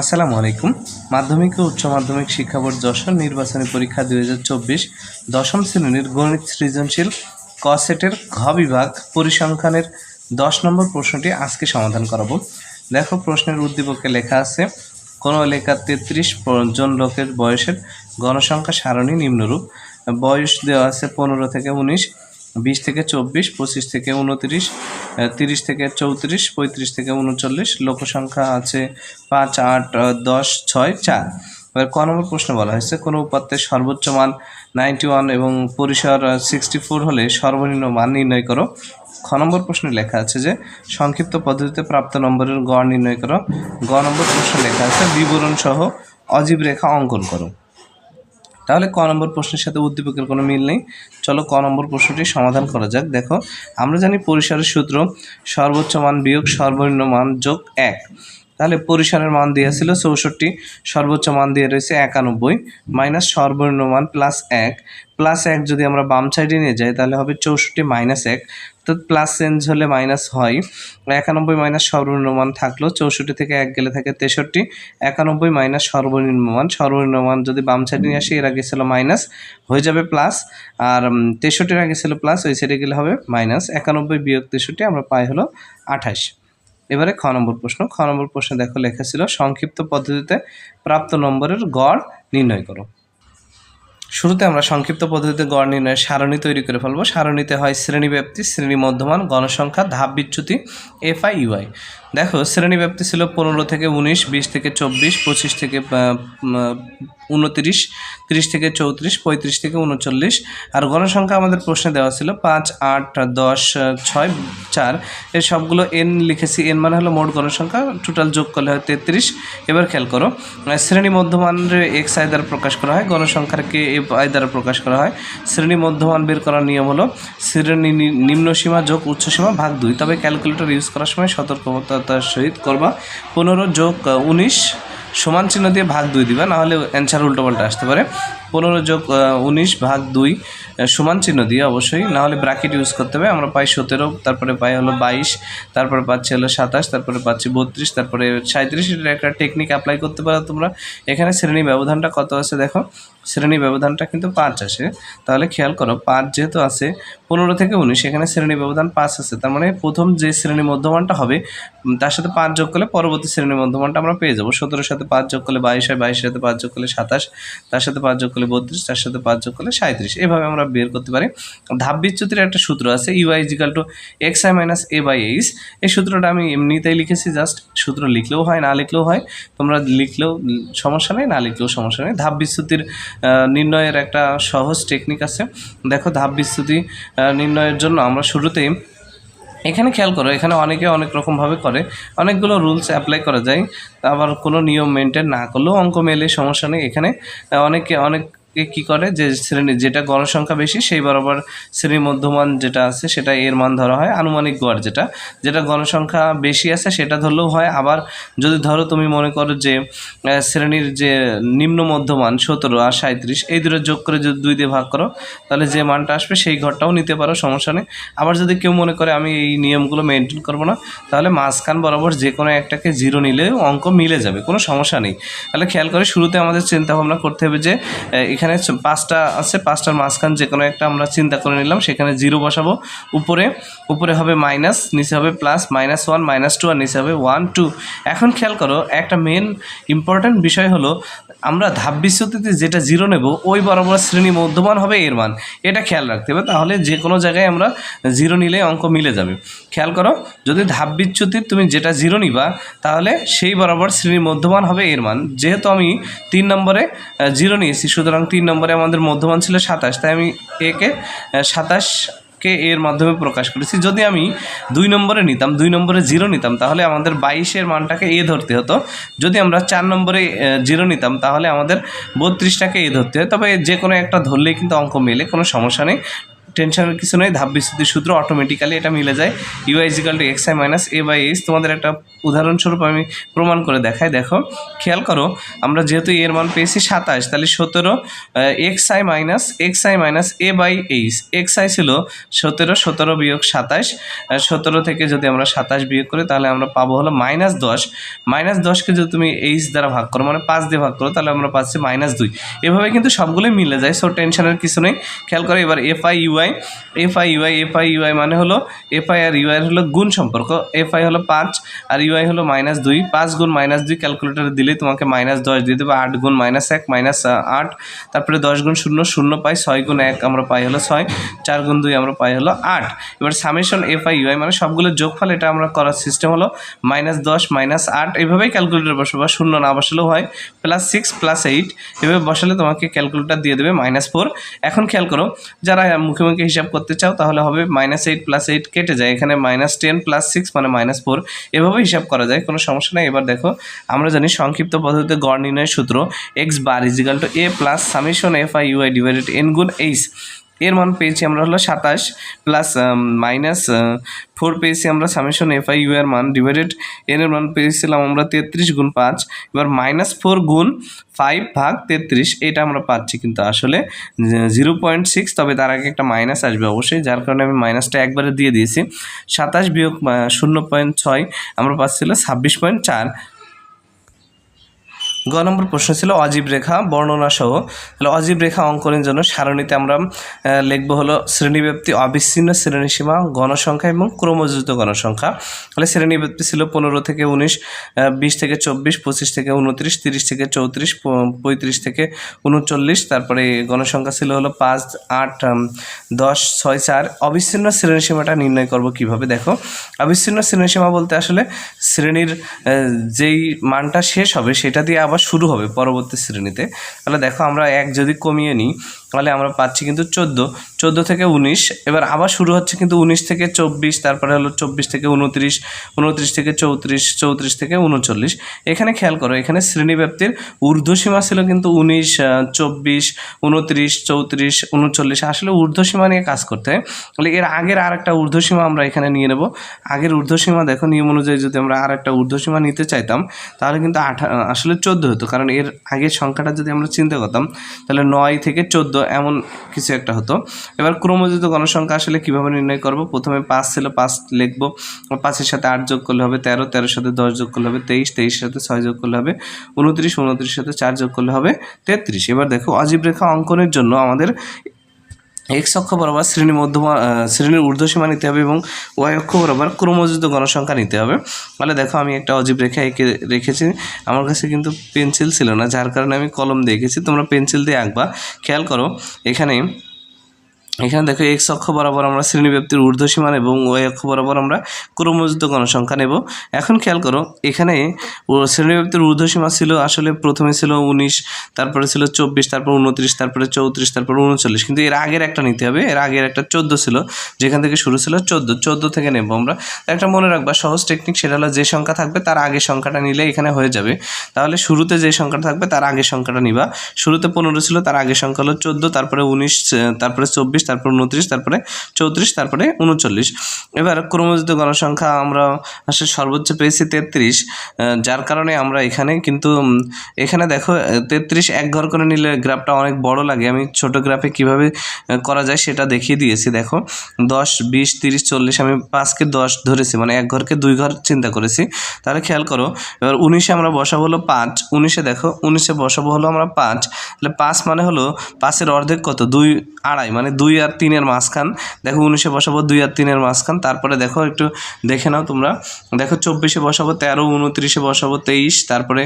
আসসালামু আলাইকুম। মাধ্যমিক ও উচ্চ মাধ্যমিক শিক্ষা বোর্ড যশোর নির্বাচনী পরীক্ষা দুই হাজার চব্বিশ দশম শ্রেণির গণিত সৃজনশীল ক সেটের ঘ বিভাগ পরিসংখ্যানের দশ নম্বর প্রশ্নটি আজকে সমাধান করাবো। দেখো, প্রশ্নের উদ্দীপকে লেখা আছে, কোনো এলাকার তেত্রিশ জন লোকের বয়সের গণসংখ্যা সারণী নিম্নরূপ। বয়স দেওয়া আছে পনেরো থেকে উনিশ। বিশ থেকে চব্বিশ, পঁচিশ থেকে উনত্রিশ তিরিশ থেকে চৌত্রিশ, পঁয়ত্রিশ থেকে উনচল্লিশ, লোকসংখ্যা আছে পাঁচ, আট দশ, ছয়, চার। এবার ক নম্বর প্রশ্ন বলা হয়েছে, কোনো উপাত্তের সর্বোচ্চ মান নাইনটি ওয়ান এবং পরিসর সিক্সটি ফোর হলে সর্বনিম্ন মান নির্ণয় করো। খ নম্বর প্রশ্নে লেখা আছে যে, সংক্ষিপ্ত পদ্ধতিতে প্রাপ্ত নম্বরের গড় নির্ণয় করো। গ নম্বর প্রশ্নে লেখা আছে বিবরণ সহ অজীব রেখা অঙ্কন করো। তাহলে ক নম্বর প্রশ্নের সাথে উদ্দীপকের কোনো মিল নেই। চলো ক নম্বর প্রশ্নটি সমাধান করা যাক। দেখো, আমরা জানি পরিসরের সূত্র সর্বোচ্চ মান বিয়োগ সর্বনিম্ন মান যোগ এক। তাহলে পরিসরের মান দেওয়া ছিল চৌষট্টি, সর্বোচ্চ মান দিয়ে রয়েছে একানব্বই, মাইনাস সর্বনিম্ন মান প্লাস এক। প্লাস এক যদি আমরা বাম সাইডে নিয়ে যাই, তাহলে হবে চৌষট্টি মাইনাস এক। তো প্লাস চেঞ্জ হলে মাইনাস হয়। একানব্বই মাইনাস সর্বনিম্ন মান থাকল চৌষট্টি থেকে এক গেলে থাকে তেষট্টি। একানব্বই মাইনাস সর্বনিম্ন মান সর্বনিম্ন মান যদি বাম সাইডে নিয়ে আসি, এর আগে ছিল মাইনাস হয়ে যাবে প্লাস আর তেষট্টির আগে ছিল প্লাস ওই সাইডে গেলে হবে মাইনাস একানব্বই বিয়োগ তেষট্টি, আমরা পাই হলো আঠাশ। এবারে খ নম্বর প্রশ্ন। খ নম্বর প্রশ্নে দেখো লেখা ছিল, সংক্ষিপ্ত পদ্ধতিতে প্রাপ্ত নম্বরের গড় নির্ণয় করো। শুরুতে আমরা সংক্ষিপ্ত পদ্ধতিতে গড় নির্ণয়ের সারণী তৈরি করে ফেলব। সারণীতে হয় শ্রেণীব্যাপ্তি শ্রেণি মধ্যমান গণসংখ্যা ধাপ বিচ্যুতি এফ আই ইউআই দেখো শ্রেণি ব্যাপ্তি ছিল পনেরো থেকে উনিশ, বিশ থেকে চব্বিশ, পঁচিশ থেকে উনতিরিশ, তিরিশ থেকে চৌত্রিশ, পঁয়ত্রিশ থেকে উনচল্লিশ। আর গণসংখ্যা আমাদের প্রশ্নে দেওয়া ছিল পাঁচ, আট, দশ, ছয়, চার। এর সবগুলো এন লিখেছি এন মানে হলো মোট গণসংখ্যা টোটাল যোগ করলে হয় তেত্রিশ। এবার খেয়াল করো শ্রেণি মধ্যমানের এক্স আই দ্বারা প্রকাশ করা হয় গণসংখ্যাকে এফ আই দ্বারা প্রকাশ করা হয়। শ্রেণি মধ্যমান বের করার নিয়ম হলো, শ্রেণি নিম্ন সীমা যোগ উচ্চ সীমা ভাগ দুই। তবে ক্যালকুলেটর ইউজ করার সময় সতর্কতার সহিত করবা। পনেরো যোগ উনিশ সমান চিহ্ন দিয়ে ভাগ দুই দিবা নাহলে অ্যান্সার উল্টোপাল্টা আসতে পারে। পনেরো যোগ উনিশ ভাগ দুই সমান চিহ্ন দিয়ে অবশ্যই নাহলে ব্র্যাকেট ইউজ করতে হবে। আমরা পাই সতেরো, তারপরে পাই হলো বাইশ, তারপরে পাচ্ছি হলো সাতাশ, তারপরে পাচ্ছি বত্রিশ, তারপরে সাঁত্রিশ একটা টেকনিক অ্যাপ্লাই করতে পারো তোমরা। এখানে শ্রেণি ব্যবধানটা কত আছে দেখো। শ্রেণি ব্যবধানটা কিন্তু পাঁচ আসে। তাহলে খেয়াল করো, পাঁচ যেহেতু আছে, পনেরো থেকে উনিশ, এখানে শ্রেণি ব্যবধান পাঁচ আছে। তার মানে প্রথম যে শ্রেণি মধ্যমানটা হবে তার সাথে পাঁচ যোগ করলে পরবর্তী শ্রেণি মধ্যমানটা আমরা পেয়ে যাব। সতেরোর সাথে পাঁচ যোগ করলে বাইশ হয়, বাইশের সাথে পাঁচ যোগ করলে সাতাশ, তার সাথে পাঁচ যোগ করলে বত্রিশ, তার সাথে পাঁচ যোগ করলে সাঁত্রিশ এভাবে আমরা বের করতে পারি। ধাপ বিচ্যুতির একটা সূত্র আছে u i equal to x i minus a by h এই সূত্রটা আমি এমনিতেই লিখেছি, জাস্ট সূত্র লিখলেও হয়, না লিখলেও হয়। তোমরা লিখলেও সমস্যা নেই, না লিখলেও সমস্যা নেই। ধাপ বিচ্যুতির নির্ণয়ের একটা সহজ টেকনিক আছে। দেখো ধাপ বিস্তুতি নির্ণয়ের জন্য আমরা শুরুতেই এখানে খেয়াল করো, এখানে অনেকে অনেক রকমভাবে করে। অনেকগুলো রুলস অ্যাপ্লাই করা যায়। আবার কোনো নিয়ম মেনটেন না করলেও অঙ্ক মেলে, সমস্যা নেই। এখানে অনেকে অনেকে কী করে? যে শ্রেণি যেটা গণসংখ্যা বেশি সেই বরাবর শ্রেণি মধ্যমান যেটা আছে সেটা এর মান ধরা হয় আনুমানিক গড় যেটা। যেটা গণসংখ্যা বেশি আছে সেটা ধরলেও হয়। আবার যদি ধরো তুমি মনে করো যে শ্রেণির যে নিম্ন মধ্যমান সতেরো আর সাঁত্রিশ এই দুটো যোগ করে যদি দুই দিয়ে ভাগ করো তাহলে যে মানটা আসবে সেই ঘরটাও নিতে পারো সমস্যা নেই। আবার যদি কেউ মনে করে আমি এই নিয়মগুলো মেনটেন করব না তাহলে মাঝখান বরাবর যে কোনো একটাকে জিরো নিলেও অঙ্ক মিলে যাবে কোনো সমস্যা নেই। তাহলে খেয়াল করে শুরুতে আমাদের চিন্তা ভাবনা করতে হবে যে আহ, এখানে পাঁচটা আছে, পাঁচটার মাঝখান যে কোনো একটা আমরা চিন্তা করে নিলাম, সেখানে জিরো বসাবো। উপরে উপরে হবে মাইনাস নিচে হবে plus minus one minus two আর নিচে হবে ওয়ান টু এখন খেয়াল করো, একটা মেন ইম্পর্ট্যান্ট বিষয় হলো, আমরা ধাপ বিচ্যুতিতে যেটা জিরো নেব, ওই বরাবর শ্রেণি মধ্যমান হবে এর মান। এটা খেয়াল রাখতে হবে, তাহলে যে কোনো জায়গায় আমরা জিরো নিলে অঙ্ক মিলে যাবে। খেয়াল করো, যদি ধাপ বিচ্যুতির তুমি যেটা জিরো নিবা, তাহলে সেই বরাবর শ্রেণি মধ্যমান হবে এর মান। যেহেতু আমি তিন নম্বরে জিরো নিয়েছি, সুতরাং তিন নম্বরে আমাদের মধ্যমান ছিল সাতাশ। তাই আমি একে সাতাশ কে এর মাধ্যমে প্রকাশ করেছি। যদি আমি দুই নম্বরে নিতাম, দুই নম্বরে জিরো নিতাম, তাহলে আমাদের বাইশের মানটাকে এ ধরতে হতো। যদি আমরা চার নম্বরে জিরো নিতাম, তাহলে আমাদের বত্রিশটাকে এ ধরতে হয়। তবে যে কোনো একটা ধরলেই কিন্তু অঙ্ক মেলে, কোনো সমস্যা নেই। টেনশনের কিছু নেই, ধাপ বিস্তৃতির সূত্র অটোমেটিক্যালি এটা মিলে যায়। U equal to x i minus a by h তোমাদের একটা উদাহরণস্বরূপ আমি প্রমাণ করে দেখাই। দেখো, খেয়াল করো, আমরা যেহেতু এর মান পেয়েছি সাতাশ, তাহলে সতেরো x i minus x i minus a by h x i ছিল সতেরো সতেরো বিয়োগ সাতাশ সতেরো থেকে যদি আমরা সাতাশ বিয়োগ করি, তাহলে আমরা পাবো হলো মাইনাস দশ। মাইনাস দশকে যদি তুমি এইচ দ্বারা ভাগ করো মানে পাঁচ দিয়ে ভাগ করো, তাহলে আমরা পাচ্ছি মাইনাস দুই। এভাবে কিন্তু সবগুলোই মিলে যায় সো টেনশনের কিছু নেই। খেয়াল করো, এবার f i u i f i u i f i u i মানে হলো এফ আই আর ইউআই হলো গুণ সম্পর্ক। এফ আই হলো পাঁচ আর ইউআই হলো মাইনাস দুই। পাঁচ গুণ মাইনাস দুই ক্যালকুলেটারে দিলেই তোমাকে মাইনাস দশ দিয়ে দেবে। আট গুণ মাইনাস এক মাইনাস আট। তারপরে দশ গুণ শূন্য শূন্য পাই ছয় গুণ এক আমরা পাই হলো ছয়। চার গুণ দুই আমরা পাই হলো আট। এবার সামেশন এফ আই ইউআই মানে সবগুলো যোগফল, এটা আমরা করার সিস্টেম হলো মাইনাস দশ মাইনাস আট। এইভাবেই ক্যালকুলেটার বা শূন্য না বসালেও হয়। প্লাস সিক্স প্লাস এইট এভাবে বসালে তোমাকে ক্যালকুলেটার দিয়ে দেবে মাইনাস ফোর এখন খেয়াল করো, যারা মুখে মুখে হিসাব করতে চাও, তাহলে হবে মাইনাস এইট প্লাস এইট কেটে যায়। এখানে মাইনাস টেন প্লাস সিক্স মানে মাইনাস ফোর এভাবে হিসাব করা যায়, কোনো সমস্যা নেই। এবার দেখো, আমরা জানি সংক্ষিপ্ত পদ্ধতিতে গড় নির্ণয়ের সূত্র x bar equal to a plus summation f i u i divided n গুণ এইচ এর মান পেয়েছি আমরা হলো সাতাশ প্লাস মাইনাস ফোর পেয়েছি আমরা সামেশন এফ আই ইউ এর মান ডিভাইডেড এর মান পেয়েছিলাম আমরা তেত্রিশ গুণ পাঁচ, এবার মাইনাস ফোর গুণ ফাইভ ভাগ তেত্রিশ, এটা আমরা পাচ্ছি কিন্তু আসলে জিরো পয়েন্ট সিক্স তবে তার আগে একটা মাইনাস আসবে অবশ্যই, যার কারণে আমি মাইনাসটা একবারে দিয়ে দিয়েছি। সাতাশ বিয়োগ শূন্য পয়েন্ট ছয়, আমরা পাচ্ছিল ছাব্বিশ পয়েন্ট চার। গ নম্বর প্রশ্ন ছিল অজীব রেখা, বর্ণনা সহ। তাহলে অজীব রেখা অঙ্কনের জন্য সারণীতে আমরা লিখব হলো শ্রেণীব্যাপ্তি অবিচ্ছিন্ন শ্রেণীসীমা, গণসংখ্যা এবং ক্রমযুক্ত গণসংখ্যা। তাহলে শ্রেণীব্যাপ্তি ছিল পনেরো থেকে উনিশ বিশ থেকে চব্বিশ, পঁচিশ থেকে উনত্রিশ, তিরিশ থেকে চৌত্রিশ পঁয়ত্রিশ থেকে উনচল্লিশ, তারপরে গণসংখ্যা ছিল হলো পাঁচ, আট দশ, ছয়, চার। অবিচ্ছিন্ন শ্রেণীসীমাটা নির্ণয় করব কীভাবে? দেখো, অবিচ্ছিন্ন শ্রেণীসীমা বলতে আসলে শ্রেণির যেই মানটা শেষ হবে সেটা দিয়ে আবার শুরু হবে পরবর্তী শ্রেণীতে। তাহলে দেখো আমরা এক যদি কমিয়ে নিই তাহলে আমরা পাচ্ছি কিন্তু চোদ্দ। চোদ্দ থেকে উনিশ। এবার আবার শুরু হচ্ছে কিন্তু উনিশ থেকে চব্বিশ, তারপরে হলো চব্বিশ থেকে উনত্রিশ উনত্রিশ থেকে চৌত্রিশ চৌত্রিশ থেকে উনচল্লিশ। এখানে খেয়াল করো, এখানে শ্রেণীব্যাপ্তির ঊর্ধ্বসীমা ছিল কিন্তু উনিশ চব্বিশ, উনত্রিশ, চৌত্রিশ, উনচল্লিশ। আসলে ঊর্ধ্বসীমা নিয়ে কাজ করতে হয়। তাহলে এর আগের আর একটা ঊর্ধ্বসীমা আমরা এখানে নিয়ে নেব। আগের ঊর্ধ্বসীমা দেখো, নিয়ম অনুযায়ী যদি আমরা আর একটা ঊর্ধ্বসীমা নিতে চাইতাম, তাহলে কিন্তু আঠা আসলে চোদ্দ হতো। কারণ এর আগের সংখ্যাটা যদি আমরা চিন্তা করতাম, তাহলে নয় থেকে চোদ্দ এমন কিছু একটা হতো। এবার ক্রমজিত গণসংখ্যা আসলে কীভাবে নির্ণয় করব? প্রথমে পাঁচ ছিল, পাঁচ লিখব। পাঁচের সাথে আট যোগ করলে হবে তেরো, তেরোর সাথে দশ যোগ করলে হবে তেইশ, তেইশের সাথে ছয় যোগ করলে হবে উনত্রিশ, উনত্রিশের সাথে চার যোগ করলে হবে তেত্রিশ। এবার দেখো, অজীব রেখা অঙ্কনের জন্য আমাদের এক্স অক্ষ বরাবর শ্রেণি মধ্যমা শ্রেণির ঊর্ধ্বসীমা নিতে হবে এবং ওয়াই অক্ষ বরাবর ক্রমযুক্ত গণসংখ্যা নিতে হবে। তাহলে দেখো আমি একটা অজীব রেখা এঁকে রেখেছি। আমার কাছে কিন্তু পেন্সিল ছিল না, যার কারণে আমি কলম দিয়ে এঁকেছি। তোমরা পেন্সিল দিয়ে আঁকবা। খেয়াল করো, এখানে এখানে দেখো এক্স অক্ষ বরাবর আমরা শ্রেণীব্যাপ্তির ঊর্ধ্বসীমা এবং ওয়াই অক্ষ বরাবর আমরা ক্রমযুক্ত গণসংখ্যা নেব। এখন খেয়াল করো, এখানে শ্রেণীব্যাপ্তির ঊর্ধ্বসীমা ছিল আসলে প্রথমে ছিল উনিশ, তারপরে ছিল চব্বিশ, তারপর উনত্রিশ তারপরে চৌত্রিশ, তারপর উনচল্লিশ কিন্তু এর আগের একটা নিতে হবে, এর আগের একটা চোদ্দ ছিল, যেখান থেকে শুরু ছিল চোদ্দ। চোদ্দ থেকে নেব আমরা। একটা মনে রাখবা, সহজ টেকনিক সেটা হলো যে সংখ্যা থাকবে তার আগের সংখ্যাটা নিলে এখানে হয়ে যাবে। তাহলে শুরুতে যে সংখ্যাটা থাকবে তার আগের সংখ্যাটা নিবা। শুরুতে পনেরো ছিল, তার আগের সংখ্যা হলো চোদ্দ, তারপরে উনিশ, তারপরে চব্বিশ তারপরে উনত্রিশ, তারপরে চৌত্রিশ, তারপরে উনচল্লিশ। এবার ক্রমযুক্ত গণসংখ্যা আমরা আসলে সর্বোচ্চ পেয়েছি তেত্রিশ যার কারণে আমরা এখানে কিন্তু এখানে দেখো তেত্রিশ এক ঘর করে নিলে গ্রাফটা অনেক বড় লাগে। আমি ছোট গ্রাফে কীভাবে করা যায় সেটা দেখিয়ে দিয়েছি, দেখো। দশ, বিশ, তিরিশ, চল্লিশ, আমি পাঁচকে দশ ধরেছি মানে এক ঘরকে দুই ঘর চিন্তা করেছি। তাহলে খেয়াল করো, এবার উনিশে আমরা বসাবো হলো পাঁচ, উনিশে দেখো, উনিশে বসাবো হলো আমরা পাঁচ। তাহলে পাঁচ মানে হলো, পাঁচের অর্ধেক কত? দুই আড়াই মানে দুই আর তিনের মাঝখান। দেখো উনিশে বসাবো, দুই আর তিনের মাঝখান। তারপরে দেখো, একটু দেখে নাও তোমরা। দেখো চব্বিশে বসাবো, তেরো, উনত্রিশে বসাবো, তেইশ। তারপরে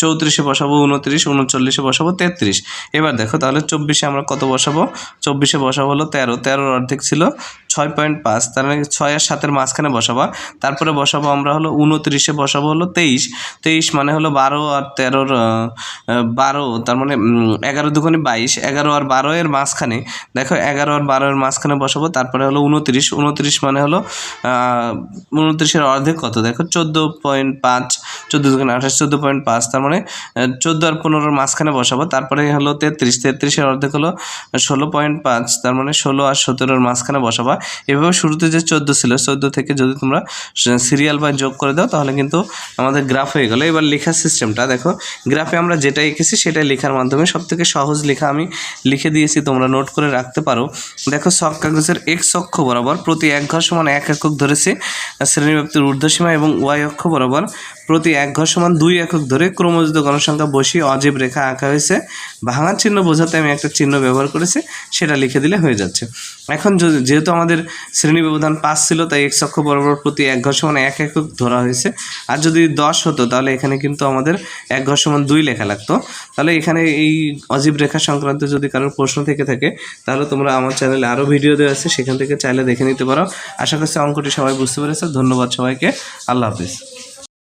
চৌত্রিশে বসাবো, উনত্রিশ, উনচল্লিশে বসাবো, তেত্রিশ। এবার দেখো, তাহলে চব্বিশে আমরা কত বসাবো? চব্বিশে বসাবো হলো তেরো। তেরোর অর্ধেক ছিল ছয় পয়েন্ট পাঁচ, তার মানে ছয় আর সাতের মাঝখানে বসাবা। তারপরে বসাবো আমরা হলো উনত্রিশে বসাবো হলো তেইশ। তেইশ মানে হলো বারো আর তেরোর বারো, তার মানে এগারো দুগুণে বাইশ, এগারো আর বারো এর মাঝখানে, দেখো এগারো আর বারো এর মাঝখানে বসাবো, তারপরে হলো উনত্রিশ উনত্রিশ মানে হলো উনত্রিশের অর্ধেক কত? দেখো চোদ্দ পয়েন্ট পাঁচ, চোদ্দ দুগুণে আঠাশ, চোদ্দ পয়েন্ট পাঁচ, তার মানে চোদ্দ আর পনেরোর মাঝখানে বসাবো, তারপরে হলো তেত্রিশ, তেত্রিশের অর্ধেক হলো ষোলো পয়েন্ট পাঁচ, তার মানে ষোলো আর সতেরোর মাঝখানে বসাবা। এভাবে শুরুতে যে চোদ্দ ছিল, চোদ্দ থেকে যদি তোমরা সিরিয়াল বা যোগ করে দাও, তাহলে কিন্তু আমাদের গ্রাফ হয়ে গেলো। এবার লেখার সিস্টেমটা দেখো। গ্রাফে আমরা যেটা এঁকেছি, সেটাই লেখার মাধ্যমে সব থেকে সহজ লেখা আমি লিখে দিয়েছি, তোমরা নোট করে রাখতে পারো। দেখো সব কাগজের এক্স অক্ষ বরাবর প্রতি এক ঘর সমান এক একক ধরেছে শ্রেণীব্যাপ্তির ঊর্ধ্বসীমা এবং ওয়াই অক্ষ বরাবর প্রতি এক ঘর সমান দুই একক ধরে ক্রমযুক্ত গণসংখ্যা বসিয়ে অজীব রেখা আঁকা হয়েছে। ভাঙার চিহ্ন বোঝাতে আমি একটা চিহ্ন ব্যবহার করেছি, সেটা লিখে দিলে হয়ে যাচ্ছে। এখন যেহেতু আমাদের শ্রেণি ব্যবধান পাঁচ ছিল, তাই এক অক্ষ বরাবর প্রতি এক ঘর সমান এক একক ধরা হয়েছে। আর যদি দশ হতো, তাহলে এখানে কিন্তু আমাদের এক ঘর সমান দুই লেখা লাগতো। তাহলে এখানে এই অজীব রেখা সংক্রান্ত যদি কারোর প্রশ্ন থেকে থাকে, তাহলে তোমরা আমার চ্যানেলে আরও ভিডিও দেওয়া আছে, সেখান থেকে চাইলে দেখে নিতে পারো। আশা করছি অঙ্কটি সবাই বুঝতে পেরেছে। ধন্যবাদ সবাইকে। আল্লাহ হাফিজ।